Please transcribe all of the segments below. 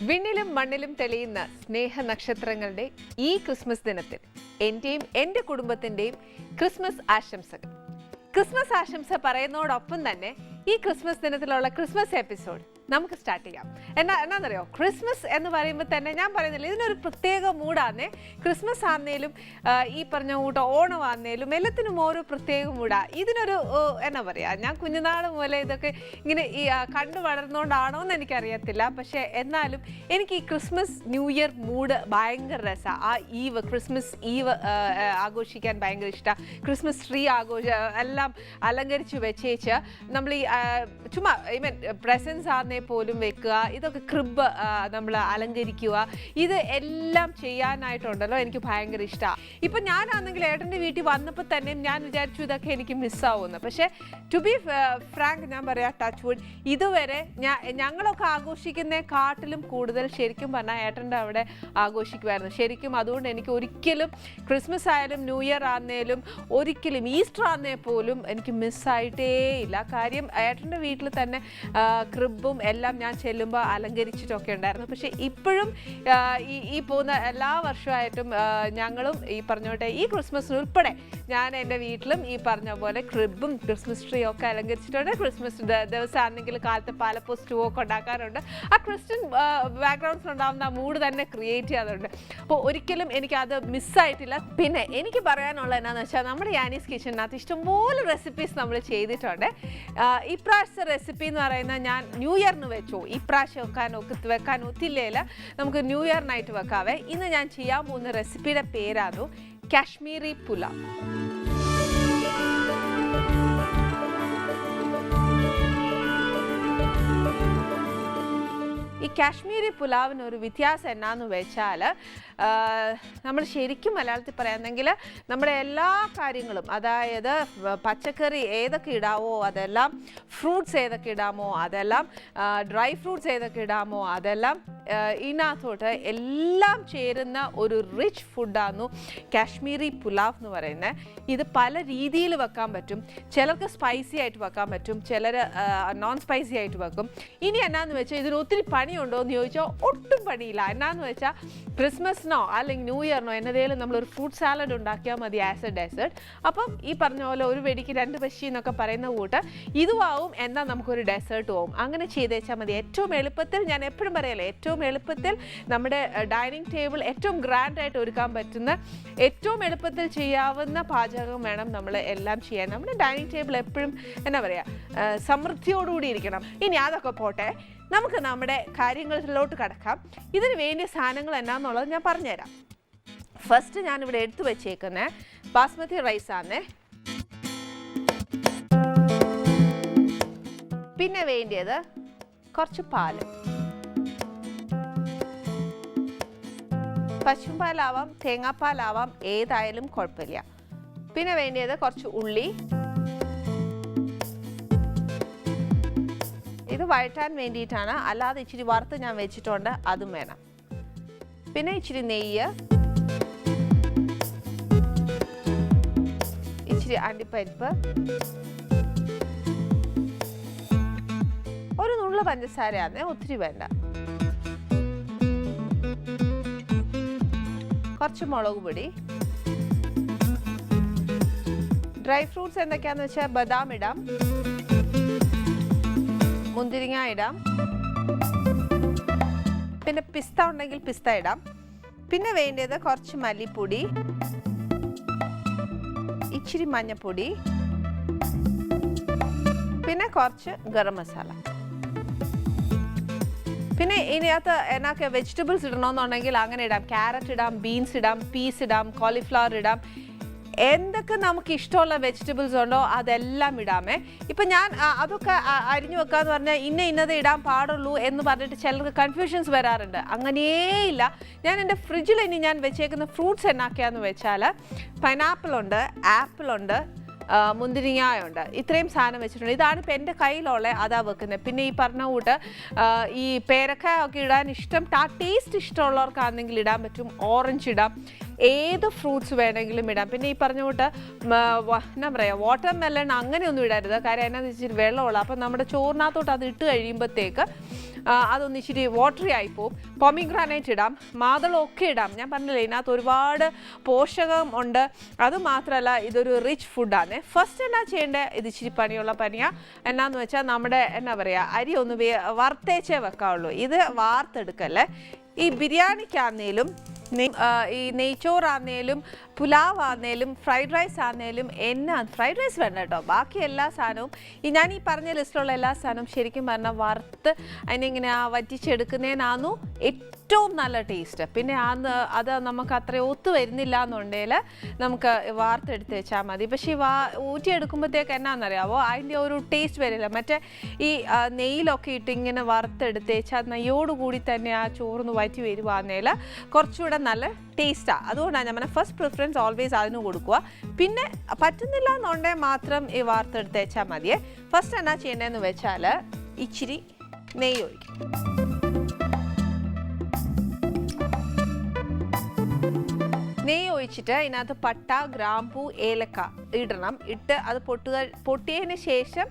വിണ്ണിലും മണ്ണിലും തെളിയുന്ന സ്നേഹ നക്ഷത്രങ്ങളുടെ ഈ ക്രിസ്മസ് ദിനത്തിൽ എന്റെയും എന്റെ കുടുംബത്തിന്റെയും ക്രിസ്മസ് ആശംസകൾ. ക്രിസ്മസ് ആശംസ പറയുന്നതോടൊപ്പം തന്നെ ഈ ക്രിസ്മസ് ദിനത്തിലുള്ള ക്രിസ്മസ് എപ്പിസോഡ് നമുക്ക് സ്റ്റാർട്ട് ചെയ്യാം. എന്നാ എന്നാന്നറിയോ? ക്രിസ്മസ് എന്ന് പറയുമ്പോൾ തന്നെ ഞാൻ പറയുന്നില്ല ഇതിനൊരു പ്രത്യേക മൂടാന്നേ ക്രിസ്മസ് ആന്നേലും ഈ പറഞ്ഞ കൂട്ട ഓണം ആന്നേലും എല്ലാത്തിനും ഓരോ പ്രത്യേക മൂടാ ഇതിനൊരു എന്നാ പറയാ ഞാൻ കുഞ്ഞുനാൾ മുതലേ ഇതൊക്കെ ഇങ്ങനെ ഈ കണ്ടു വളർന്നുകൊണ്ടാണോ എന്ന് എനിക്കറിയത്തില്ല. പക്ഷേ എന്നാലും എനിക്ക് ഈ ക്രിസ്മസ് ന്യൂ ഇയർ മൂഡ് ഭയങ്കര രസമാണ് ആ ഈവ് ക്രിസ്മസ് ഈവ് ആഘോഷിക്കാൻ ഭയങ്കര ഇഷ്ടമാണ് ക്രിസ്മസ് ട്രീ ആഘോഷ എല്ലാം അലങ്കരിച്ച് വെച്ചേച്ച് നമ്മൾ ഈ ചുമ്മാ ഐ മീൻ പ്രസൻസ് ആന്നേ പോലും വെക്കുക ഇതൊക്കെ ക്രിബ് നമ്മൾ അലങ്കരിക്കുക ഇത് എല്ലാം ചെയ്യാനായിട്ടുണ്ടല്ലോ എനിക്ക് ഭയങ്കര ഇഷ്ടമാണ് ഇപ്പം ഞാനാണെങ്കിൽ ഏട്ടന്റെ വീട്ടിൽ വന്നപ്പോൾ തന്നെ ഞാൻ വിചാരിച്ചു ഇതൊക്കെ എനിക്ക് മിസ്സാവുമെന്ന് പക്ഷേ ടു ബി ഫ്രാങ്ക് ഞാൻ പറയാം ടച്ച് വുഡ് ഇതുവരെ ഞങ്ങളൊക്കെ ആഘോഷിക്കുന്ന കാട്ടിലും കൂടുതൽ ശരിക്കും പറഞ്ഞാൽ ഏട്ടന്റെ അവിടെ ആഘോഷിക്കുമായിരുന്നു ശരിക്കും അതുകൊണ്ട് എനിക്ക് ഒരിക്കലും ക്രിസ്മസ് ആയാലും ന്യൂ ഇയർ ആന്നേലും ഒരിക്കലും ഈസ്റ്റർ ആന്നേ പോലും എനിക്ക് മിസ്സായിട്ടേ ഇല്ല. കാര്യം ഏട്ടന്റെ വീട്ടിൽ തന്നെ ക്രിബും എല്ലാം ഞാൻ ചെല്ലുമ്പോൾ അലങ്കരിച്ചിട്ടൊക്കെ ഉണ്ടായിരുന്നു. പക്ഷേ ഇപ്പോഴും ഈ ഈ പോകുന്ന എല്ലാ വർഷമായിട്ടും ഞങ്ങളും ഈ പറഞ്ഞോട്ടെ ഈ ക്രിസ്മസിന് ഉൾപ്പെടെ ഞാൻ എന്റെ വീട്ടിലും ഈ പറഞ്ഞ പോലെ ക്രിബും ക്രിസ്മസ് ട്രീ ഒക്കെ അലങ്കരിച്ചിട്ടുണ്ട്. ക്രിസ്മസ് ദിവസം ആണെങ്കിൽ കാലത്ത് പാലപ്പോ സ്റ്റൂ ഒക്കെ ഉണ്ടാക്കാറുണ്ട്. ആ ക്രിസ്ത്യൻ ബാക്ക്ഗ്രൗണ്ട്സിൽ ഉണ്ടാകുന്ന മൂഡ് തന്നെ ക്രിയേറ്റ് ചെയ്യാറുണ്ട്. അപ്പോൾ ഒരിക്കലും എനിക്ക് അത് മിസ്സായിട്ടില്ല പിന്നെ എനിക്ക് പറയാനുള്ള എന്നാന്ന് വെച്ചാൽ നമ്മുടെ യാനീസ് കിച്ചണിനകത്ത് ഇഷ്ടംപോലെ റെസിപ്പീസ് നമ്മൾ ചെയ്തിട്ടുണ്ട്. ഇപ്രാവശ്യത്തെ റെസിപ്പി എന്ന് പറയുന്നത് ഞാൻ ന്യൂ ഇയറിന് വെച്ചോ. ഇപ്രാവശ്യം വെക്കാനോ വെക്കാൻ ഒത്തില്ലേല. നമുക്ക് ന്യൂ ഇയറിനായിട്ട് വെക്കാവേ. ഇന്ന് ഞാൻ ചെയ്യാൻ പോകുന്ന റെസിപ്പിയുടെ പേരാണ് കാശ്മീരി പുലാവ്. കാശ്മീരി പുലാവിന് ഒരു വ്യത്യാസം എന്നാന്ന് വെച്ചാൽ നമ്മൾ ശരിക്കും മലയാളത്തിൽ പറയാന്നെങ്കിൽ നമ്മുടെ എല്ലാ കാര്യങ്ങളും അതായത് പച്ചക്കറി ഏതൊക്കെ ഇടാവോ അതെല്ലാം ഫ്രൂട്ട്സ് ഏതൊക്കെ ഇടാമോ അതെല്ലാം ഡ്രൈ ഫ്രൂട്ട്സ് ഏതൊക്കെ ഇടാമോ അതെല്ലാം ഇതിനകത്തോട്ട് എല്ലാം ചേരുന്ന ഒരു റിച്ച് ഫുഡാണ് കാശ്മീരി പുലാവ് എന്ന് പറയുന്നത് ഇത് പല രീതിയിൽ വെക്കാൻ പറ്റും. ചിലർക്ക് സ്പൈസി ആയിട്ട് വെക്കാൻ പറ്റും. ചിലർ നോൺ സ്പൈസി ആയിട്ട് വെക്കും. ഇനി എന്നാന്ന് വെച്ചാൽ ഇതിന് ഒത്തിരി പണിയുണ്ടോ. എന്ന് ചോദിച്ചാൽ ഒട്ടും പണിയില്ല. എന്നാന്ന് വെച്ചാൽ ക്രിസ്മസിനോ അല്ലെങ്കിൽ ന്യൂ ഇയറിനോ എന്നതേലും നമ്മളൊരു ഫ്രൂട്ട് സാലഡ് ഉണ്ടാക്കിയാൽ മതി ആസ് എ അപ്പം ഈ പറഞ്ഞ പോലെ ഒരു വെടിക്ക് രണ്ട് പശി എന്നൊക്കെ പറയുന്ന കൂട്ട് ഇതുമാവും എന്നാൽ നമുക്കൊരു ഡെസേർട്ട് ആവും അങ്ങനെ ചെയ്തേച്ചാൽ മതി. ഏറ്റവും എളുപ്പത്തിൽ ഞാൻ എപ്പോഴും പറയല്ലേ ഏറ്റവും എളുപ്പത്തിൽ നമ്മുടെ ഡൈനിങ് ടേബിൾ ഏറ്റവും ഗ്രാൻഡ് ആയിട്ട് ഒരുക്കാൻ പറ്റുന്ന ഏറ്റവും എളുപ്പത്തിൽ ചെയ്യാവുന്ന പാചകം വേണം നമ്മൾ എല്ലാം ചെയ്യാൻ. നമ്മുടെ ഡൈനിങ് ടേബിൾ എപ്പോഴും എന്താ പറയുക സമൃദ്ധിയോടുകൂടി ഇരിക്കണം. ഇനി അതൊക്കെ പോട്ടെ. നമുക്ക് നമ്മുടെ കാര്യങ്ങളിലോട്ട് കടക്കാം. ഇതിന് വേണ്ടിയ സാധനങ്ങൾ എന്നാന്നുള്ളത് ഞാൻ പറഞ്ഞുതരാം. ഫസ്റ്റ് ഞാനിവിടെ എടുത്തു വെച്ചേക്കുന്നത് ബാസ്മതി റൈസാണ് പിന്നെ വേണ്ടിയത് കുറച്ച് പാൽ. പശുപാലാവാം തേങ്ങാപ്പാലാവാം ഏതായാലും കുഴപ്പമില്ല. പിന്നെ വേണ്ടിയത് കുറച്ച് ഉള്ളി. വഴറ്റാൻ വേണ്ടിയിട്ടാണ്. അല്ലാതെ ഇച്ചിരി വറുത്ത് ഞാൻ വെച്ചിട്ടുണ്ട്. അതും വേണം. പിന്നെ ഇച്ചിരി നെയ്യ്. ഇച്ചിരി അണ്ടിപ്പരിപ്പ്. ഒരു നുള്ള പഞ്ചസാരയാണ് ഒത്തിരി വേണ്ട. കുറച്ച് മുളക് പൊടി. ഡ്രൈ ഫ്രൂട്ട്സ് എന്തൊക്കെയാന്ന് വെച്ചാൽ ബദാം ഇടാം. മുന്തിരിങ്ങ ഇടാം. പിന്നെ പിസ്ത ഉണ്ടെങ്കിൽ പിസ്ത ഇടാം. പിന്നെ വേണ്ടത് കുറച്ച് മല്ലിപ്പൊടി ഇച്ചിരി മഞ്ഞപ്പൊടി പിന്നെ കുറച്ച് ഗരം മസാല. പിന്നെ ഇതിനകത്ത് എന്നൊക്കെ വെജിറ്റബിൾസ് ഇടണമെന്നുണ്ടെങ്കിൽ അങ്ങനെ ഇടാം. ക്യാരറ്റ് ഇടാം ബീൻസ് ഇടാം പീസ് ഇടാം കോളിഫ്ലവർ ഇടാം. എന്തൊക്കെ നമുക്ക് ഇഷ്ടമുള്ള വെജിറ്റബിൾസ് ഉണ്ടോ അതെല്ലാം ഇടാമേ. ഇപ്പം ഞാൻ അതൊക്കെ അരിഞ്ഞു വെക്കാന്ന് പറഞ്ഞാൽ ഇന്ന ഇന്നത് ഇടാൻ പാടുള്ളൂ എന്ന് പറഞ്ഞിട്ട് ചിലർക്ക് കൺഫ്യൂഷൻസ് വരാറുണ്ട്. അങ്ങനെയില്ല ഞാൻ എന്റെ ഫ്രിഡ്ജിൽ ഇനി ഞാൻ വെച്ചേക്കുന്ന ഫ്രൂട്ട്സ് എന്നാക്കിയാന്ന് വെച്ചാൽ പൈനാപ്പിൾ ഉണ്ട് ആപ്പിൾ ഉണ്ട് മുന്തിരിങ്ങായുണ്ട്. ഇത്രയും സാധനം വെച്ചിട്ടുണ്ട്. ഇതാണ് ഇപ്പം എന്റെ കയ്യിലുള്ള അതാ വെക്കുന്നത്. പിന്നെ ഈ പറഞ്ഞ കൂട്ട് ഈ പേരക്ക ഒക്കെ ഇടാൻ ഇഷ്ടം ആ ടേസ്റ്റ് ഇഷ്ടമുള്ളവർക്കാണെങ്കിൽ ഇടാൻ പറ്റും. ഓറഞ്ച് ഇടാം. ഏത് ഫ്രൂട്ട്സ് വേണമെങ്കിലും ഇടാം. പിന്നെ ഈ പറഞ്ഞ കൂട്ട് എന്നാ പറയുക വാട്ടർ മെല്ലൺ അങ്ങനെയൊന്നും ഇടരുത്. കാര്യം എന്നാന്ന് വെച്ചിട്ട് വെള്ളമുള്ള അപ്പം നമ്മുടെ ചോറിനകത്തോട്ട് അത് ഇട്ട് കഴിയുമ്പോഴത്തേക്ക് അതൊന്ന് ഇച്ചിരി വാട്ടറി ആയി പോവും. പൊമിഗ്രാനൈറ്റ് ഇടാം മാതളം ഒക്കെ ഇടാം. ഞാൻ പറഞ്ഞില്ലേ ഇതിനകത്ത് ഒരുപാട് പോഷകം ഉണ്ട്. അത് മാത്രമല്ല ഇതൊരു റിച്ച് ഫുഡാണ് ഫസ്റ്റ് എന്നാ ചെയ്യേണ്ടത് ഇത് ഇച്ചിരി പണിയുള്ള പനിയാണ് എന്നാന്ന് വെച്ചാൽ നമ്മുടെ എന്നാ പറയുക അരി ഒന്ന് വറുത്തേച്ചേ വെക്കാവുള്ളൂ. ഇത് വാർത്തെടുക്കല്ലേ? ഈ ബിരിയാണിക്കാന്നേലും ഈ നെയ്ച്ചോറാന്നേലും പുലാവ് ആന്നേലും ഫ്രൈഡ് റൈസ് ആന്നേലും എന്നാ ഫ്രൈഡ് റൈസ് വേണ്ട കേട്ടോ. ബാക്കി എല്ലാ സാധനവും ഈ ഞാൻ ഈ പറഞ്ഞ ലിസ്റ്റിലുള്ള എല്ലാ സാധനവും ശരിക്കും പറഞ്ഞാൽ വറുത്ത് അതിനിങ്ങനെ ആ വറ്റിച്ചെടുക്കുന്നതിനാന്നു ഏറ്റവും നല്ല ടേസ്റ്റ്. പിന്നെ അന്ന് അത് നമുക്ക് അത്ര ഒത്തു വരുന്നില്ല എന്നുണ്ടെങ്കിൽ നമുക്ക് വാർത്തെടുത്ത് വെച്ചാൽ മതി. പക്ഷേ ഈ വാ ഊറ്റിയെടുക്കുമ്പോഴത്തേക്ക് എന്നാണെന്നറിയാവോ അതിന്റെ ഒരു ടേസ്റ്റ് വരില്ല. മറ്റേ ഈ നെയ്യിലൊക്കെ ഇട്ട് ഇങ്ങനെ വറുത്തെടുത്ത് വെച്ചാൽ നെയ്യോടുകൂടി തന്നെ ആ ചോറിന് വറ്റി വരുവാന്നേൽ കുറച്ചുകൂടെ നല്ല ടേസ്റ്റാണ് അതുകൊണ്ടാണ് ഞാൻ ഫസ്റ്റ് പ്രിഫറൻസ് ഓൾവേസ് അതിന് കൊടുക്കുക. പിന്നെ പറ്റുന്നില്ല എന്നുണ്ടെങ്കിൽ മാത്രം ഈ വാർത്തെടുത്ത് വെച്ചാൽ മതിയേ. ഫസ്റ്റ് എന്നാ ചെയ്യേണ്ടതെന്ന് വെച്ചാൽ ഇച്ചിരി നെയ്യ് ഒഴിക്കും. നെയ്യ് ഒഴിച്ചിട്ട് ഇതിനകത്ത് പട്ട ഗ്രാമ്പൂ ഏലക്ക ഇടണം. ഇട്ട് അത് പൊട്ടുക പൊട്ടിയതിന് ശേഷം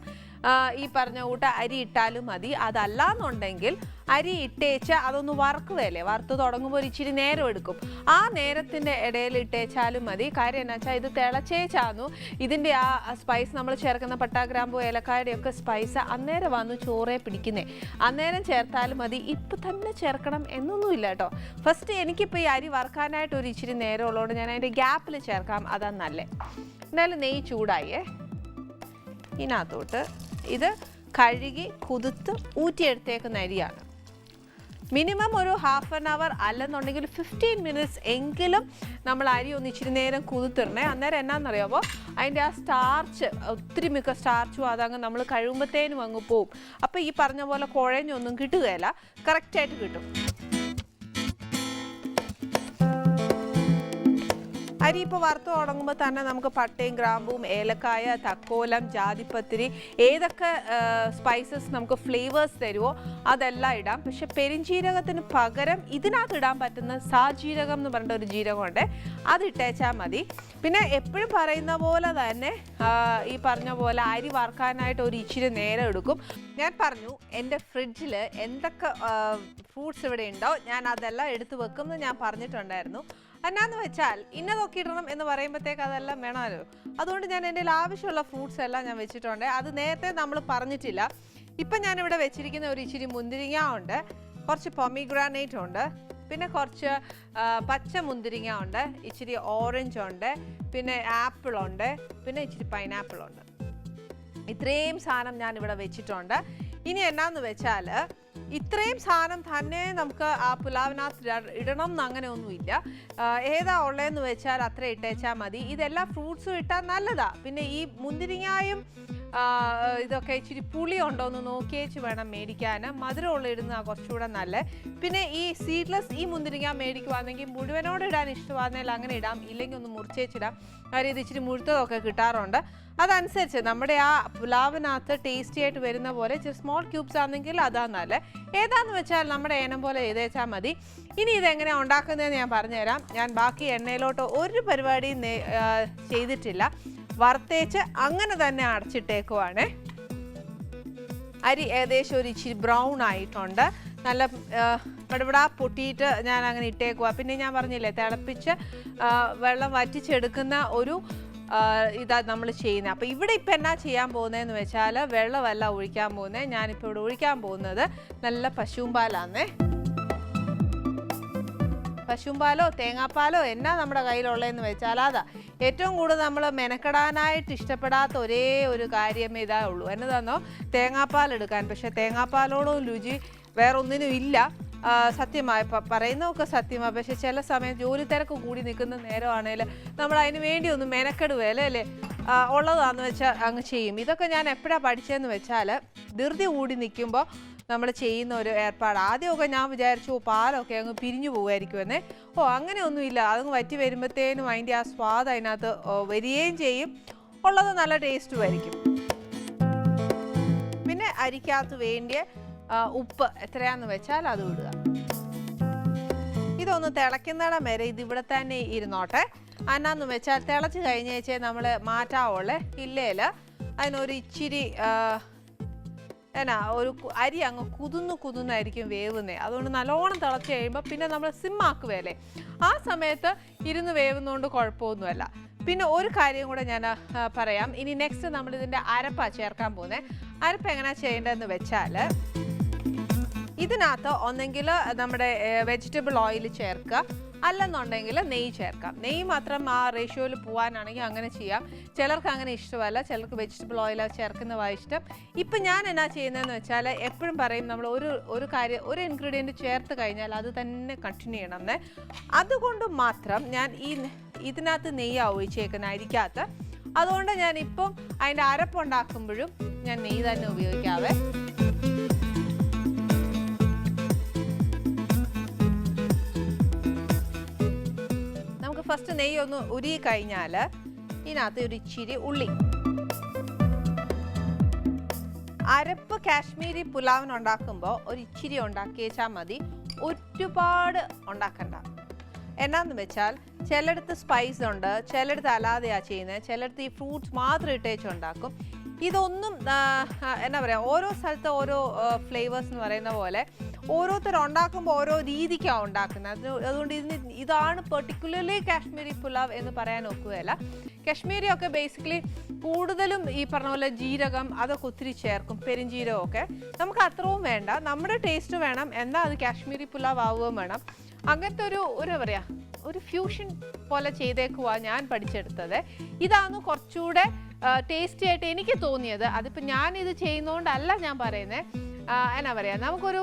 ഈ പറഞ്ഞ കൂട്ട അരി ഇട്ടാലും മതി. അതല്ല എന്നുണ്ടെങ്കിൽ അരി ഇട്ടേച്ച് അതൊന്ന് വറുക്കുകയല്ലേ? വറുത്ത് തുടങ്ങുമ്പോൾ ഇച്ചിരി നേരം എടുക്കും. ആ നേരത്തിന്റെ ഇടയിൽ ഇട്ടേച്ചാലും മതി. കാര്യം എന്നാ വെച്ചാൽ ഇത് തിളച്ചേച്ചാന്നു. ഇതിന്റെ ആ സ്പൈസ് നമ്മൾ ചേർക്കുന്ന പട്ട ഗ്രാമ്പൂ ഏലക്കായുടെ ഒക്കെ സ്പൈസ് അന്നേരം വന്നു ചോറേ പിടിക്കുന്നേ. അന്നേരം ചേർത്താലും മതി. ഇപ്പം തന്നെ ചേർക്കണം എന്നൊന്നുമില്ല കേട്ടോ. ഫസ്റ്റ് എനിക്കിപ്പോൾ ഈ അരി വറുക്കാനായിട്ട് ഒരു ഇച്ചിരി നേരം ഉള്ളതുകൊണ്ട് ഞാൻ അതിന്റെ ഗ്യാപ്പിൽ ചേർക്കാം. അതാ നല്ലേ. എന്തായാലും നെയ്യ് ചൂടായേ. ഇതിനകത്തോട്ട് ഇത് കഴുകി കുതിർത്ത് ഊറ്റിയെടുത്തേക്കുന്ന അരിയാണ്. മിനിമം ഒരു ഹാഫ് ആൻ അവർ അല്ലെന്നുണ്ടെങ്കിൽ ഫിഫ്റ്റീൻ മിനിറ്റ്സ് എങ്കിലും നമ്മൾ അരി ഒന്ന് ഇച്ചിരി നേരം കുതിർത്തിടണേ. അന്നേരം എന്നാണെന്നറിയാമോ അതിന്റെ ആ സ്റ്റാർച്ച് ഒത്തിരി മിക്ക സ്റ്റാർച്ചും അതങ്ങ് നമ്മൾ കഴിയുമ്പോഴത്തേനും അങ്ങ് പോവും. അപ്പോൾ ഈ പറഞ്ഞ പോലെ കുഴഞ്ഞൊന്നും കിട്ടുകയില്ല. കറക്റ്റായിട്ട് കിട്ടും. അരി ഇപ്പോൾ വറുത്ത് തുടങ്ങുമ്പോൾ തന്നെ നമുക്ക് പട്ടയും ഗ്രാമ്പും ഏലക്കായ തക്കോലം ജാതിപ്പത്തിരി ഏതൊക്കെ സ്പൈസസ് നമുക്ക് ഫ്ലേവേഴ്സ് തരുമോ അതെല്ലാം ഇടാം. പക്ഷെ പെരിഞ്ജീരകത്തിന് പകരം ഇതിനകത്ത് ഇടാൻ പറ്റുന്ന സാജീരകം എന്ന് പറഞ്ഞിട്ട് ഒരു ജീരകമുണ്ട്. അത് ഇട്ടേച്ചാൽ മതി. പിന്നെ എപ്പോഴും പറയുന്ന പോലെ തന്നെ ഈ പറഞ്ഞ പോലെ അരി വറുക്കാനായിട്ട് ഒരു ഇച്ചിരി നേരം എടുക്കും. ഞാൻ പറഞ്ഞു എന്റെ ഫ്രിഡ്ജിൽ എന്തൊക്കെ ഫ്രൂട്ട്സ് ഇവിടെ ഉണ്ടോ? ഞാൻ അതെല്ലാം എടുത്ത് വെക്കുമെന്ന് ഞാൻ പറഞ്ഞിട്ടുണ്ടായിരുന്നു. എന്നാന്ന് വെച്ചാൽ ഇന്നതൊക്കെ ഇടണം എന്ന് പറയുമ്പോഴത്തേക്ക് അതെല്ലാം വേണമല്ലോ. അതുകൊണ്ട് ഞാൻ എന്റെ ആവശ്യമുള്ള ഫ്രൂട്ട്സ് എല്ലാം ഞാൻ വെച്ചിട്ടുണ്ട്. അത് നേരത്തെ നമ്മൾ പറഞ്ഞിട്ടില്ല. ഇപ്പം ഞാനിവിടെ വെച്ചിരിക്കുന്ന ഒരു ഇച്ചിരി മുന്തിരിങ്ങ ഉണ്ട്. കുറച്ച് പൊമിഗ്രാനൈറ്റ് ഉണ്ട്. പിന്നെ കുറച്ച് പച്ച മുന്തിരിങ്ങ ഉണ്ട്. ഇച്ചിരി ഓറഞ്ച് ഉണ്ട്. പിന്നെ ആപ്പിൾ ഉണ്ട്. പിന്നെ ഇച്ചിരി പൈനാപ്പിൾ ഉണ്ട്. ഇത്രയും സാധനം ഞാൻ ഇവിടെ വെച്ചിട്ടുണ്ട്. ഇനി എന്നാന്ന് വെച്ചാൽ ഇത്രയും സാധനം തന്നെ നമുക്ക് ആ പുലാവിനകത്ത് ഇട- ഇടണം എന്ന് അങ്ങനെ ഒന്നുമില്ല ഏതാ ഉള്ളതെന്ന് വെച്ചാൽ അത്ര ഇട്ടേച്ചാൽ മതി. ഇതെല്ലാം ഫ്രൂട്ട്സും ഇട്ടാൽ നല്ലതാ. പിന്നെ ഈ മുന്തിരിങ്ങായും ഇതൊക്കെ ഇച്ചിരി പുളി ഉണ്ടോ എന്ന് നോക്കിയേച്ച് വേണം മേടിക്കാൻ മധുരമുള്ള ഇടുന്ന കുറച്ചുകൂടെ നല്ല. പിന്നെ ഈ സീഡ്ലെസ് ഈ മുന്തിരിങ്ങ മേടിക്കുവാണെങ്കിൽ മുഴുവനോട് ഇടാൻ ഇഷ്ടമാണെങ്കിൽ അങ്ങനെ ഇടാം. ഇല്ലെങ്കിൽ ഒന്ന് മുറിച്ചേച്ചിടാം കാര്യം ഇത് ഇച്ചിരി മുഴുത്തതൊക്കെ കിട്ടാറുണ്ട്. അതനുസരിച്ച് നമ്മുടെ ആ പുലാവിനകത്ത് ടേസ്റ്റി ആയിട്ട് വരുന്ന പോലെ ഇച്ചിരി സ്മോൾ ക്യൂബ്സ് ആണെങ്കിൽ അതാ നല്ല. ഏതാന്ന് വെച്ചാൽ നമ്മുടെ ഏനം പോലെ ചെയ്തേച്ചാൽ മതി. ഇനി ഇതെങ്ങനെയാണ് ഉണ്ടാക്കുന്നതെന്ന് ഞാൻ പറഞ്ഞുതരാം. ഞാൻ ബാക്കി എണ്ണയിലോട്ട് ഒരു പരിപാടിയും ചെയ്തിട്ടില്ല. വറുത്തേച്ച് അങ്ങനെ തന്നെ അടച്ചിട്ടേക്കുവാണ്. അരി ഏകദേശം ഒരു ഇച്ചിരി ബ്രൗൺ ആയിട്ടുണ്ട്. നല്ല പടപടാ പൊട്ടിയിട്ട് ഞാൻ അങ്ങനെ ഇട്ടേക്കുക പിന്നെ ഞാൻ പറഞ്ഞില്ലേ തിളപ്പിച്ച് വെള്ളം വറ്റിച്ചെടുക്കുന്ന ഒരു ഇതാ നമ്മൾ ചെയ്യുന്നത് അപ്പോൾ ഇവിടെ ഇപ്പം എന്നാ ചെയ്യാൻ പോകുന്നതെന്ന് വെച്ചാൽ വെള്ളമല്ല ഒഴിക്കാൻ പോകുന്നത് ഞാനിപ്പോൾ ഇവിടെ ഒഴിക്കാൻ പോകുന്നത് നല്ല പശുമ്പാലാന്നേ പശുമ്പാലോ തേങ്ങാപ്പാലോ എന്നാ നമ്മുടെ കയ്യിലുള്ളതെന്ന് വെച്ചാൽ അതാ. ഏറ്റവും കൂടുതൽ നമ്മൾ മെനക്കെടാനായിട്ട് ഇഷ്ടപ്പെടാത്ത ഒരേ ഒരു കാര്യം ഇതാ ഉള്ളൂ. എന്നതാണോ തേങ്ങാപ്പാൽ എടുക്കാൻ. പക്ഷേ തേങ്ങാപ്പാലോടും രുചി വേറെ ഒന്നിനും ഇല്ല സത്യമായ പറയുന്നതൊക്കെ സത്യമാണ് പക്ഷെ ചില സമയം ജോലി തിരക്ക് കൂടി നിൽക്കുന്ന നേരമാണെങ്കിൽ നമ്മൾ അതിന് വേണ്ടി ഒന്ന് മെനക്കെടുകയല്ലേ അല്ലേ ഉള്ളതാന്ന് വെച്ചാൽ അങ്ങ് ചെയ്യും. ഇതൊക്കെ ഞാൻ എപ്പോഴാണ് പഠിച്ചതെന്ന് വെച്ചാൽ ധൃതി കൂടി നിൽക്കുമ്പോൾ നമ്മൾ ചെയ്യുന്ന ഒരു ഏർപ്പാട്. ആദ്യമൊക്കെ ഞാൻ വിചാരിച്ചു പാലൊക്കെ അങ്ങ് പിരിഞ്ഞു പോകുമായിരിക്കുമെന്നേ ഓ അങ്ങനെയൊന്നുമില്ല. അതങ്ങ് വറ്റി വരുമ്പോഴത്തേനും അതിന്റെ ആ സ്വാദ് അതിനകത്ത് വരികയും ചെയ്യും. ഉള്ളത് നല്ല ടേസ്റ്റും ആയിരിക്കും. പിന്നെ അരിക്കകത്ത് വേണ്ടിയ ഉപ്പ് എത്രയാന്ന് വെച്ചാൽ അത് വിടുക ഇതൊന്ന് തിളയ്ക്കുന്നിടം വരെ ഇത് ഇവിടെ തന്നെ ഇരുന്നോട്ടെ. അന്നാന്ന് വെച്ചാൽ തിളച്ച് കഴിഞ്ഞേച്ചേ നമ്മൾ മാറ്റാവുള്ളേ ഇല്ലേൽ. അതിനൊരു ഇച്ചിരി എന്നാ ഒരു അരി അങ്ങ് കുതിന്ന് കുതിന്നായിരിക്കും വേവുന്നത് അതുകൊണ്ട് നല്ലോണം തിളച്ച് കഴിയുമ്പോൾ പിന്നെ നമ്മൾ സിമ്മാക്കുകയല്ലേ ആ സമയത്ത് ഇരുന്ന് വേവുന്നതുകൊണ്ട് കുഴപ്പമൊന്നുമല്ല. പിന്നെ ഒരു കാര്യം കൂടെ ഞാൻ പറയാം. ഇനി നെക്സ്റ്റ് നമ്മൾ ഇതിന്റെ അരപ്പ ചേർക്കാൻ പോകുന്നത് അരപ്പ് എങ്ങനെയാണ് ചെയ്യേണ്ടതെന്ന് വെച്ചാൽ ഇതിനകത്ത് ഒന്നെങ്കിൽ നമ്മുടെ വെജിറ്റബിൾ ഓയിൽ ചേർക്കുക. അല്ലെന്നുണ്ടെങ്കിൽ നെയ്യ് ചേർക്കാം. നെയ്യ് മാത്രം ആ റേഷ്യോയിൽ പോകാനാണെങ്കിൽ അങ്ങനെ ചെയ്യാം. ചിലർക്ക് അങ്ങനെ ഇഷ്ടമല്ല ചിലർക്ക് വെജിറ്റബിൾ ഓയിൽ ചേർക്കുന്നതാണ് ഇഷ്ടം. ഇപ്പം ഞാൻ എന്നാ ചെയ്യുന്നതെന്ന് വെച്ചാൽ എപ്പോഴും പറയും നമ്മൾ ഒരു ഒരു കാര്യം ഒരു ഇൻഗ്രീഡിയന്റ് ചേർത്ത് കഴിഞ്ഞാൽ അത് തന്നെ കണ്ടിന്യൂ ചെയ്യണം അതുകൊണ്ട് മാത്രം ഞാൻ ഈ ഇതിനകത്ത് നെയ്യാണ് ഒഴിച്ചേക്കുന്ന അരിക്കകത്ത്. അതുകൊണ്ട് ഞാനിപ്പം അതിന്റെ അരപ്പുണ്ടാക്കുമ്പോഴും ഞാൻ നെയ്യ് തന്നെ ഉപയോഗിക്കാവേ. ഫസ്റ്റ് നെയ്യ് ഒന്ന് ഉരി കഴിഞ്ഞാൽ ഇതിനകത്ത് ഒരു ഇച്ചിരി ഉള്ളി. അരപ്പ് കാശ്മീരി പുലാവിന് ഉണ്ടാക്കുമ്പോൾ ഒരു ഇച്ചിരി ഉണ്ടാക്കി വെച്ചാൽ മതി. ഒരുപാട് ഉണ്ടാക്കണ്ട. എന്നാന്ന് വെച്ചാൽ ചിലടത്ത് സ്പൈസ് ഉണ്ട് ചിലടത്ത് അല്ലാതെയാണ് ചെയ്യുന്നത് ചിലടത്ത് ഈ ഫ്രൂട്ട്സ് മാത്രം ഇട്ടേച്ച് ഉണ്ടാക്കും. ഇതൊന്നും എന്നാ പറയുക ഓരോ സ്ഥലത്ത് ഓരോ ഫ്ലേവേഴ്സ് എന്ന് പറയുന്ന പോലെ ഓരോരുത്തർ ഉണ്ടാക്കുമ്പോൾ ഓരോ രീതിക്കാണ് ഉണ്ടാക്കുന്നത്. അത് അതുകൊണ്ട് ഇതിന് ഇതാണ് പെർട്ടിക്കുലർലി കാശ്മീരി പുലാവ് എന്ന് പറയാൻ ഒക്കുകയല്ല. കാശ്മീരി ഒക്കെ ബേസിക്കലി കൂടുതലും ഈ പറഞ്ഞ പോലെ ജീരകം അതൊക്കെ ഒത്തിരി ചേർക്കും പെരിഞ്ജീരകം ഒക്കെ. നമുക്ക് അത്രയും വേണ്ട. നമ്മുടെ ടേസ്റ്റ് വേണം. എന്നാൽ അത് കാശ്മീരി പുലാവ് ആവുകയും വേണം. അങ്ങനത്തെ ഒരു ഒരു പറയാ ഒരു ഫ്യൂഷൻ പോലെ ചെയ്തേക്കുവാ ഞാൻ പഠിച്ചെടുത്തത്. ഇതാണ് കുറച്ചുകൂടെ ടേസ്റ്റി ആയിട്ട് എനിക്ക് തോന്നിയത്. അതിപ്പോൾ ഞാൻ ഇത് ചെയ്യുന്നതുകൊണ്ടല്ല ഞാൻ പറയുന്നത് എന്നാ പറയാ നമുക്കൊരു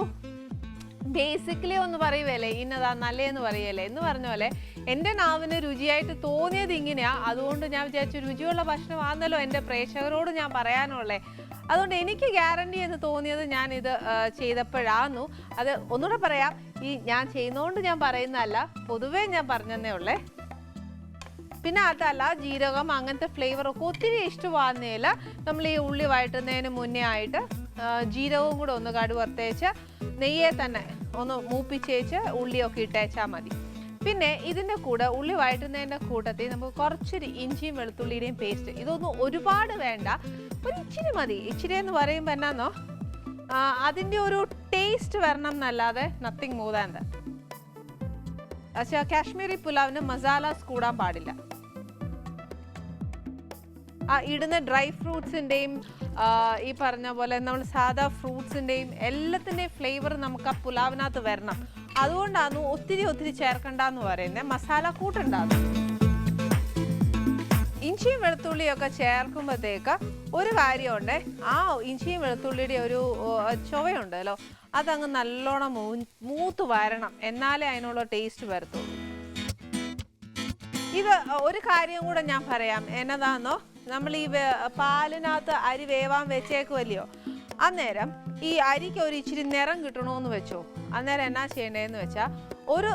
ബേസിക്കലി ഒന്ന് പറയുവല്ലേ ഇന്നതാ നല്ലതെന്ന് പറയല്ലേ എന്ന് പറഞ്ഞ പോലെ എന്റെ നാവിന് രുചിയായിട്ട് തോന്നിയത് ഇങ്ങനെയാ. അതുകൊണ്ട് ഞാൻ വിചാരിച്ചു രുചിയുള്ള ഭക്ഷണമാണല്ലോ എന്റെ പ്രേക്ഷകരോട് ഞാൻ പറയാനുള്ളേ. അതുകൊണ്ട് എനിക്ക് ഗ്യാരണ്ടി എന്ന് തോന്നിയത് ഞാൻ ഇത് ചെയ്തപ്പോഴാന്നു. അത് ഒന്നുകൂടെ പറയാം. ഈ ഞാൻ ചെയ്യുന്നതുകൊണ്ട് ഞാൻ പറയുന്നതല്ല പൊതുവേ ഞാൻ പറഞ്ഞതേ ഉള്ളേ. പിന്നെ അതല്ല ജീരകം അങ്ങനത്തെ ഫ്ലേവർ ഒക്കെ ഒത്തിരി ഇഷ്ടമാകുന്നതിൽ നമ്മൾ ഈ ഉള്ളി വഴറ്റുന്നതിന് മുന്നേ ആയിട്ട് ജീരകവും കൂടെ ഒന്ന് കടുവർത്തേച്ച് നെയ്യെ തന്നെ ഒന്ന് മൂപ്പിച്ചേച്ച് ഉള്ളിയൊക്കെ ഇട്ടേച്ചാൽ മതി. പിന്നെ ഇതിന്റെ കൂടെ ഉള്ളി വഴറ്റുന്നതിന്റെ കൂട്ടത്തിൽ നമുക്ക് കുറച്ചൊരു ഇഞ്ചിയും വെളുത്തുള്ളിയുടെയും പേസ്റ്റ് ഇതൊന്നും ഒരുപാട് വേണ്ട. ഒരു ഇച്ചിരി മതി. ഇച്ചിരി എന്ന് പറയുമ്പോൾ എന്നാന്നോ? അതിന്റെ ഒരു ടേസ്റ്റ് വരണം എന്നല്ലാതെ നത്തിങ് മോർ പക്ഷേ കാശ്മീരി പുലാവിന് മസാലാസ് കൂടാൻ പാടില്ല. ആ ഇടുന്ന ഡ്രൈ ഫ്രൂട്ട്സിന്റെയും ഈ പറഞ്ഞ പോലെ നമ്മൾ സാധാ ഫ്രൂട്ട്സിന്റെയും എല്ലാത്തിന്റെയും ഫ്ലേവർ നമുക്ക് ആ പുലാവിനകത്ത് വരണം. അതുകൊണ്ടാണ് ഒത്തിരി ഒത്തിരി ചേർക്കണ്ടെന്ന് പറയുന്നത്. മസാല കൂട്ടുണ്ടാകും. ഇഞ്ചിയും വെളുത്തുള്ളിയൊക്കെ ചേർക്കുമ്പോഴത്തേക്ക് ഒരു കാര്യമുണ്ട്. ആ ഇഞ്ചിയും വെളുത്തുള്ളിയുടെ ഒരു ചുവയുണ്ടല്ലോ അതങ്ങ് നല്ലോണം മൂ- മൂത്ത് വരണം. എന്നാലേ അതിനുള്ള ടേസ്റ്റ് വരത്തുള്ളൂ. ഇത് ഒരു കാര്യം കൂടെ ഞാൻ പറയാം. എന്നതാന്നോ? നമ്മൾ ഈ പാലിനകത്ത് അരി വേവാൻ വെച്ചേക്കുമല്ലയോ അന്നേരം ഈ അരിക്ക് ഒരു ഇച്ചിരി നിറം കിട്ടണമെന്ന് വെച്ചോ. അന്നേരം എന്നാ ചെയ്യണ്ടേന്ന് വെച്ചാൽ ഒരു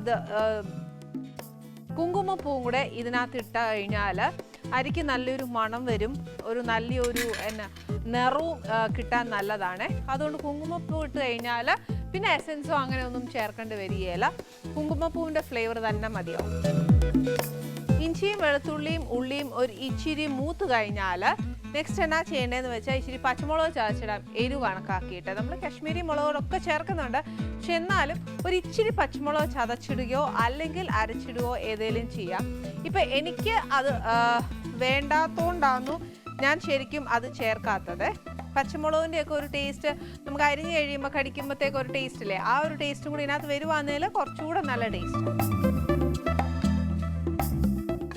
ഇത് കുങ്കുമപ്പൂവും കൂടെ ഇതിനകത്ത് ഇട്ട കഴിഞ്ഞാൽ അരിക്ക് നല്ലൊരു മണം വരും. ഒരു നല്ലൊരു എന്നാ നിറവും കിട്ടാൻ നല്ലതാണ്. അതുകൊണ്ട് കുങ്കുമപ്പൂ ഇട്ട് കഴിഞ്ഞാൽ പിന്നെ എസെൻസോ അങ്ങനെ ഒന്നും ചേർക്കേണ്ടി വരികയില്ല. കുങ്കുമപ്പൂവിന്റെ ഫ്ലേവർ തന്നെ മതിയാവും. ഇഞ്ചിയും വെളുത്തുള്ളിയും ഉള്ളിയും ഒരു ഇച്ചിരി മൂത്ത് കഴിഞ്ഞാൽ നെക്സ്റ്റ് എന്നാ ചെയ്യേണ്ടതെന്ന് വെച്ചാൽ ഇച്ചിരി പച്ചമുളക് ചതച്ചിടാം എരിവ് കണക്കാക്കിയിട്ട്. നമ്മൾ കാശ്മീരി മുളകൊക്കെ ചേർക്കുന്നുണ്ട്. പക്ഷെ എന്നാലും ഒരു ഇച്ചിരി പച്ചമുളക് ചതച്ചിടുകയോ അല്ലെങ്കിൽ അരച്ചിടുകയോ ഏതെങ്കിലും ചെയ്യാം. ഇപ്പം എനിക്ക് അത് വേണ്ടാത്തോണ്ടാന്നു ഞാൻ ശരിക്കും അത് ചേർക്കാത്തത്. പച്ചമുളകിന്റെ ഒക്കെ ഒരു ടേസ്റ്റ് നമുക്ക് അരിഞ്ഞ് കഴിയുമ്പോൾ കടിക്കുമ്പോഴത്തേക്ക് ഒരു ടേസ്റ്റ് ഇല്ലേ? ആ ഒരു ടേസ്റ്റും കൂടി ഇതിനകത്ത് വരുവാന്നേൽ കുറച്ചുകൂടെ നല്ല ടേസ്റ്റ്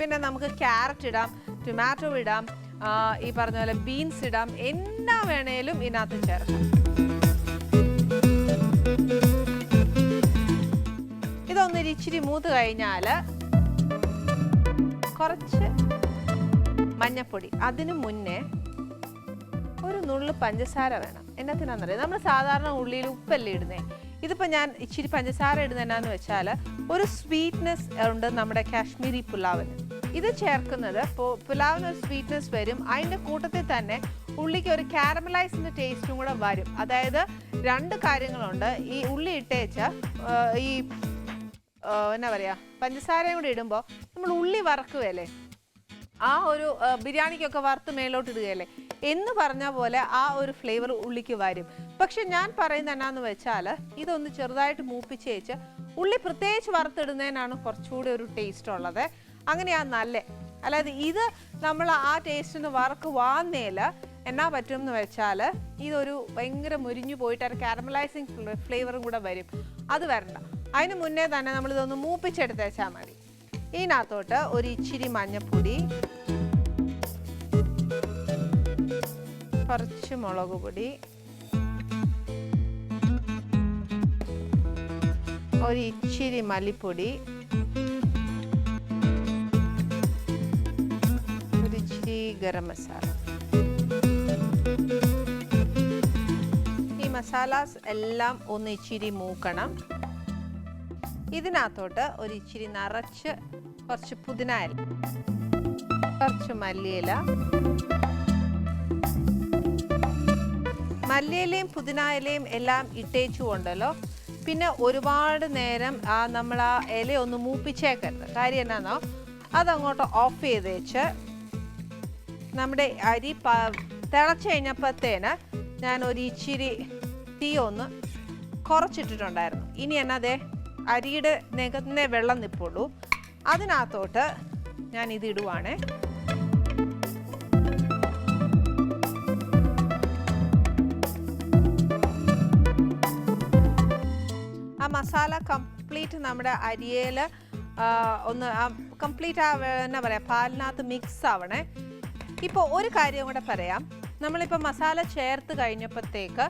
പിന്നെ നമുക്ക് ക്യാരറ്റ് ഇടാം ടൊമാറ്റോ ഇടാം ഈ പറഞ്ഞ പോലെ ബീൻസ് ഇടാം എന്നാ വേണേലും ഇതിനകത്ത് ചേർക്കാം. ഇതൊന്ന് ഇച്ചിരി മൂത്ത് കഴിഞ്ഞാൽ കുറച്ച് മഞ്ഞപ്പൊടി. അതിനു മുന്നേ ഒരു നുള്ളു പഞ്ചസാര വേണം. എന്നത്തിനാണെന്നറിയാം നമ്മൾ സാധാരണ ഉള്ളിയിൽ ഉപ്പല്ലേ ഇടുന്നേ. ഇതിപ്പോൾ ഞാൻ ഇച്ചിരി പഞ്ചസാര ഇടുന്നതെന്നാന്ന് വെച്ചാൽ ഒരു സ്വീറ്റ്നെസ് ഉണ്ട് നമ്മുടെ കാശ്മീരി പുലാവിന്. ഇത് ചേർക്കുന്നത് പുലാവിന് ഒരു സ്വീറ്റ്നെസ് വരും. അതിന്റെ കൂട്ടത്തിൽ തന്നെ ഉള്ളിക്ക് ഒരു കാരമലൈസിന്റെ ടേസ്റ്റും കൂടെ വരും. അതായത് രണ്ട് കാര്യങ്ങളുണ്ട്. ഈ ഉള്ളി ഇട്ടേച്ച ഈ എന്നാ പറയുക പഞ്ചസാരയും കൂടി ഇടുമ്പോൾ നമ്മൾ ഉള്ളി വറക്കുകയല്ലേ? ആ ഒരു ബിരിയാണിക്കൊക്കെ വറുത്ത് മേലോട്ട് ഇടുകയല്ലേ? എന്ന് പറഞ്ഞ പോലെ ആ ഒരു ഫ്ലേവർ ഉള്ളിക്ക് വരും. പക്ഷെ ഞാൻ പറയുന്ന എന്നാന്ന് വെച്ചാൽ ഇതൊന്ന് ചെറുതായിട്ട് മൂപ്പിച്ച് വെച്ച് ഉള്ളി പ്രത്യേകിച്ച് വറുത്തിടുന്നതിനാണ് കുറച്ചുകൂടി ഒരു ടേസ്റ്റ് ഉള്ളത്. അങ്ങനെയാ നല്ല? അല്ലാതെ ഇത് നമ്മൾ ആ ടേസ്റ്റിന് വർക്ക് വാന്നേൽ എന്നാ പറ്റും എന്ന് വെച്ചാൽ ഇതൊരു ഭയങ്കര മുരിഞ്ഞു പോയിട്ട് ഒരു കാരമലൈസിങ് ഫ്ലേവറും കൂടെ വരും. അത് വരണ്ട. അതിന് മുന്നേ തന്നെ നമ്മൾ ഇതൊന്ന് മൂപ്പിച്ചെടുത്ത് വെച്ചാൽ മതി. ഇതിനകത്തോട്ട് ഒരു ഇച്ചിരി മഞ്ഞപ്പൊടി കുറച്ച് മുളക് പൊടി ഒരു ഇച്ചിരി മല്ലിപ്പൊടി ഗരം മസാല. ഈ മസാലാസ് എല്ലാം ഒന്ന് ഇച്ചിരി മൂക്കണം. ഇതിനകത്തോട്ട് ഒരു ഇച്ചിരി നിറച്ച് കുറച്ച് പുതിന കുറച്ച് മല്ലിയില. മല്ലിയിലയും പുതിന എല്ലാം ഇട്ടേച്ചുകൊണ്ടല്ലോ. പിന്നെ ഒരുപാട് നേരം ആ നമ്മൾ ആ ഇല ഒന്ന് മൂപ്പിച്ചേക്കരുത്. കാര്യം എന്നാന്നോ? അതങ്ങോട്ട് ഓഫ് ചെയ്തേച്ച് നമ്മുടെ അരി തിളച്ച് കഴിഞ്ഞപ്പോഴത്തേന് ഞാൻ ഒരു ഇച്ചിരി തീ ഒന്ന് കുറച്ചിട്ടിട്ടുണ്ടായിരുന്നു. ഇനി എന്നതേ അരിയുടെ നികന്ന വെള്ളം നിപ്പുള്ളൂ. അതിനകത്തോട്ട് ഞാൻ ഇത് ആ മസാല കംപ്ലീറ്റ് നമ്മുടെ അരിയേൽ ഒന്ന് കംപ്ലീറ്റ് ആ എന്നാ പറയുക പാലിനകത്ത് മിക്സ് ആവണേ. ഇപ്പോൾ ഒരു കാര്യം കൂടെ പറയാം. നമ്മളിപ്പോൾ മസാല ചേർത്ത് കഴിഞ്ഞപ്പോഴത്തേക്ക്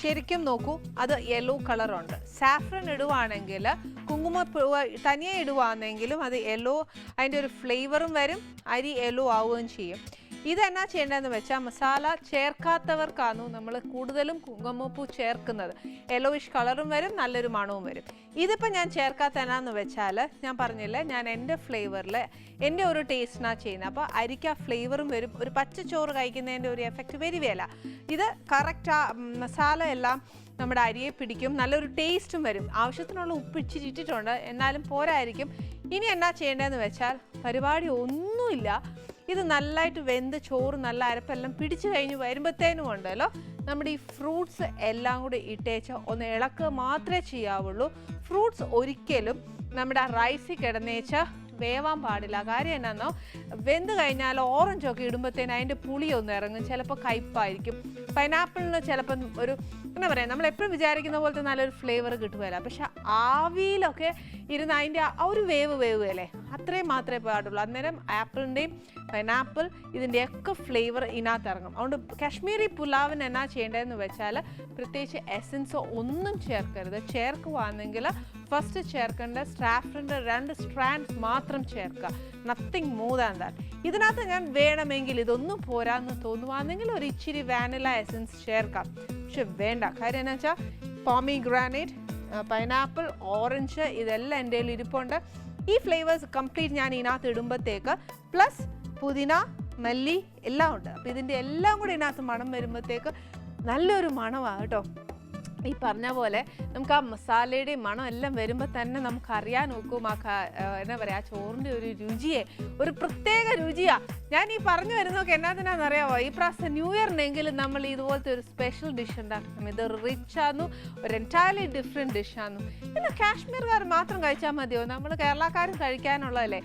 ശരിക്കും നോക്കൂ അത് യെല്ലോ കളറുണ്ട് സാഫ്രൻ ഇടുവാണെങ്കിൽ കുങ്കുമപ്പൂവ് തനിയെ ഇടുവാണെങ്കിലും അത് യെല്ലോ അതിന്റെ ഒരു ഫ്ലേവറും വരും അരി യെല്ലോ ആവുകയും ചെയ്യും. ഇതെന്നാ ചെയ്യേണ്ടതെന്ന് വെച്ചാൽ മസാല ചേർക്കാത്തവർക്കാണ് നമ്മൾ കൂടുതലും കുങ്കുമപ്പൂ ചേർക്കുന്നത്. യെല്ലോയിഷ് കളറും വരും നല്ലൊരു മണവും വരും. ഇതിപ്പോൾ ഞാൻ ചേർക്കാത്ത എന്നാന്ന് വെച്ചാൽ ഞാൻ പറഞ്ഞില്ലേ ഞാൻ എന്റെ ഫ്ലേവറിൽ എന്റെ ഒരു ടേസ്റ്റിനാണ് ചെയ്യുന്നത് അപ്പോൾ അരിക്ക് ഫ്ലേവറും വരും. ഒരു പച്ചച്ചോറ് കഴിക്കുന്നതിന്റെ ഒരു എഫക്റ്റ് വരികയല്ല. ഇത് കറക്റ്റ് ആ മസാല എല്ലാം നമ്മുടെ അരിയെ പിടിക്കും നല്ലൊരു ടേസ്റ്റും വരും. ആവശ്യത്തിനുള്ള ഉപ്പ് ഇച്ചിരി ഇട്ടിട്ടുണ്ട്. എന്നാലും പോരായിരിക്കും. ഇനി എന്നാ ചെയ്യേണ്ടതെന്ന് വെച്ചാൽ പരിപാടി ഒന്നുമില്ല. ഇത് നല്ലതായിട്ട് വെന്ത് ചോറ് നല്ല അരപ്പെല്ലാം പിടിച്ചു കഴിഞ്ഞ് വരുമ്പോഴത്തേനും ഉണ്ടല്ലോ. നമ്മുടെ ഈ ഫ്രൂട്ട്സ് എല്ലാം കൂടി ഇട്ടേച്ച് ഒന്ന് ഇളക്കുക മാത്രമേ ചെയ്യാവുള്ളൂ. ഫ്രൂട്ട്സ് ഒരിക്കലും നമ്മുടെ റൈസിൽ കിടന്നേച്ച വേവാൻ പാടില്ല. കാര്യം എന്നാന്നോ? വെന്ത് കഴിഞ്ഞാൽ ഓറഞ്ചൊക്കെ ഇടുമ്പോഴത്തേന് അതിന്റെ പുളി ഒന്ന് ഇറങ്ങും. ചിലപ്പോൾ കയ്പായിരിക്കും. പൈനാപ്പിളിന് ചിലപ്പം ഒരു എന്താ പറയുക നമ്മൾ എപ്പോഴും വിചാരിക്കുന്ന പോലത്തെ നല്ലൊരു ഫ്ലേവർ കിട്ടുകയില്ല. പക്ഷെ ആവിയിലൊക്കെ ഇരുന്ന് അതിന്റെ ആ ഒരു വേവ് വേവുകയല്ലേ അത്രയും മാത്രമേ പാടുള്ളൂ. അന്നേരം ആപ്പിളിന്റെയും പൈനാപ്പിൾ ഇതിന്റെയൊക്കെ ഫ്ലേവർ ഇതിനകത്ത് ഇറങ്ങും അതുകൊണ്ട് കാശ്മീരി പുലാവിന് എന്നാ ചെയ്യേണ്ടതെന്ന് വെച്ചാൽ പ്രത്യേകിച്ച് എസൻസോ ഒന്നും ചേർക്കരുത്. ചേർക്കുവാണെങ്കിൽ ഫസ്റ്റ് ചേർക്കേണ്ട സ്ട്രാഫിന്റെ രണ്ട് സ്ട്രാൻഡ്സ് മാത്രം ചേർക്കുക. നത്തിങ് മോർ ദാൻ ദാറ്റ് ഇതിനകത്ത് ഞാൻ വേണമെങ്കിൽ ഇതൊന്നും പോരാന്ന് തോന്നുവാണെങ്കിൽ ഒരു ഇച്ചിരി വാനില എസൻസ് ചേർക്കാം. പക്ഷെ വേണ്ട. കാര്യം എന്നാ വെച്ചാൽ പോമി ഗ്രാനൈറ്റ് പൈനാപ്പിൾ ഓറഞ്ച് ഇതെല്ലാം എന്റെ കയ്യിൽ ഇരിപ്പുണ്ട് ഈ ഫ്ലേവേഴ്സ് കംപ്ലീറ്റ് ഞാൻ ഇതിനകത്ത് ഇടുമ്പോഴത്തേക്ക് പ്ലസ് പുതിന മല്ലി എല്ലാം ഉണ്ട്. അപ്പോൾ ഇതിന്റെ എല്ലാം കൂടി ഇതിനകത്ത് മണം വരുമ്പോഴത്തേക്ക് നല്ലൊരു മണമാണ് കേട്ടോ. ഈ പറഞ്ഞ പോലെ നമുക്ക് ആ മസാലയുടെയും മണം എല്ലാം വരുമ്പോൾ തന്നെ നമുക്ക് അറിയാൻ നോക്കും ആ എന്താ പറയുക ആ ചോറിന്റെ ഒരു രുചിയെ. ഒരു പ്രത്യേക രുചിയാണ് ഞാൻ ഈ പറഞ്ഞു വരുന്നതൊക്കെ എന്നാത്തിനാന്ന് അറിയാമോ ഈ പ്രാവശ്യം ന്യൂ ഇയറിനെങ്കിലും നമ്മൾ ഇതുപോലത്തെ ഒരു സ്പെഷ്യൽ ഡിഷ് ഉണ്ടാക്കണം. ഇത് റിച്ച് ആന്നു ഒരു എന്റയർലി ഡിഫറെന്റ് ഡിഷാന്നു പിന്നെ കാശ്മീർകാർ മാത്രം കഴിച്ചാൽ മതിയോ? നമ്മൾ കേരളക്കാരും കഴിക്കാനുള്ളതല്ലേ?